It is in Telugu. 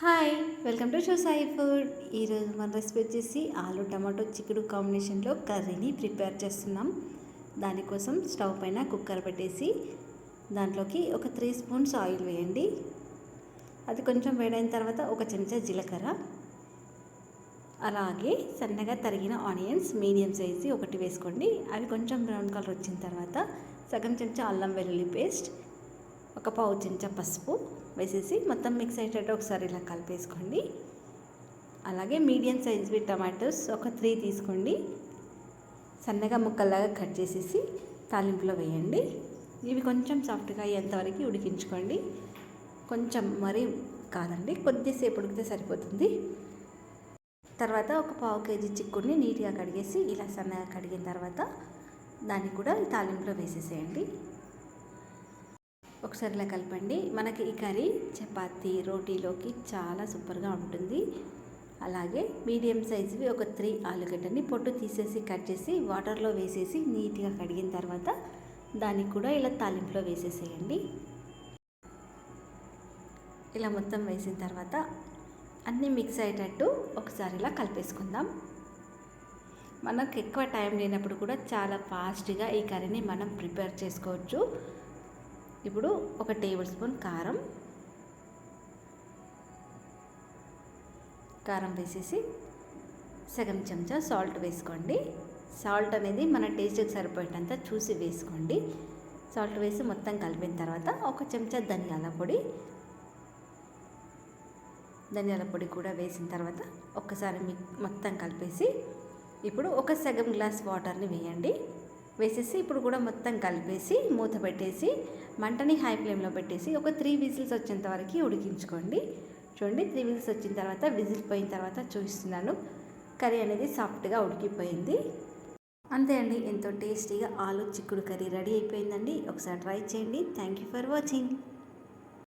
Hi welcome to show Sai food. ఈరోజు మన రెసిపీ వచ్చేసి ఆలు టమాటో చిక్కుడు కాంబినేషన్లో కర్రీని ప్రిపేర్ చేస్తున్నాం. దానికోసం స్టవ్ పైన కుక్కర్ పెట్టేసి దాంట్లోకి ఒక త్రీ స్పూన్స్ ఆయిల్ వేయండి. అది కొంచెం వేడైన తర్వాత ఒక చెంచా జీలకర్ర అలాగే సన్నగా తరిగిన ఆనియన్స్ మీడియం సైజు ఒకటి వేసుకోండి. అవి కొంచెం బ్రౌన్ కలర్ వచ్చిన తర్వాత సగం చెంచా అల్లం వెల్లుల్లి పేస్ట్ ఒక పావు చెంచా పసుపు వేసేసి మొత్తం మిక్స్ అయ్యేటట్టు ఒకసారి ఇలా కలిపేసుకోండి. అలాగే మీడియం సైజ్వి టమాటోస్ ఒక త్రీ తీసుకోండి. సన్నగా ముక్కల్లాగా కట్ చేసేసి తాలింపులో వేయండి. ఇవి కొంచెం సాఫ్ట్గా అయ్యేంతవరకు ఉడికించుకోండి. కొంచెం మరీ కాదండి కొద్దిసేపు ఉడికితే సరిపోతుంది. తర్వాత ఒక పావు కేజీ చిక్కుడిని నీట్గా కడిగేసి ఇలా సన్నగా కడిగిన తర్వాత దాన్ని కూడా తాలింపులో వేసేసేయండి. ఒకసారి ఇలా కలపండి. మనకి ఈ కర్రీ చపాతీ రోటీలోకి చాలా సూపర్గా ఉంటుంది. అలాగే మీడియం సైజువి ఒక త్రీ ఆలుగడ్డని పొట్టు తీసేసి కట్ చేసి వాటర్లో వేసేసి నీట్గా కడిగిన తర్వాత దానికి కూడా ఇలా తాలింపులో వేసేసేయండి. ఇలా మొత్తం వేసిన తర్వాత అన్నీ మిక్స్ అయ్యేటట్టు ఒకసారి ఇలా కలిపేసుకుందాం. మనకు ఎక్కువ టైం లేనప్పుడు కూడా చాలా ఫాస్ట్గా ఈ కర్రీని మనం ప్రిపేర్ చేసుకోవచ్చు. ఇప్పుడు ఒక టేబుల్ స్పూన్ కారం. కారం వేసేసి సగం చెంచా సాల్ట్ వేసుకోండి. సాల్ట్ అనేది మన టేస్ట్కి సరిపోయేటంత చూసి వేసుకోండి. సాల్ట్ వేసి మొత్తం కలిపిన తర్వాత ఒక చెంచా ధనియాల పొడి. ధనియాల పొడి కూడా వేసిన తర్వాత ఒక్కసారి మొత్తం కలిపేసి ఇప్పుడు ఒక సగం గ్లాస్ వాటర్ని వేయండి. వేసేసి ఇప్పుడు కూడా మొత్తం కలిపేసి మూత పెట్టేసి మంటని హై ఫ్లేమ్లో పెట్టేసి ఒక త్రీ విజిల్స్ వచ్చేంత వరకు ఉడికించుకోండి. చూడండి త్రీ విజిల్స్ వచ్చిన తర్వాత విజిల్ పోయిన తర్వాత చూపిస్తున్నాను. కర్రీ అనేది సాఫ్ట్గా ఉడికిపోయింది. అంతే అండి ఎంతో టేస్టీగా ఆలు చిక్కుడు కర్రీ రెడీ అయిపోయిందండి. ఒకసారి ట్రై చేయండి. Thank you for watching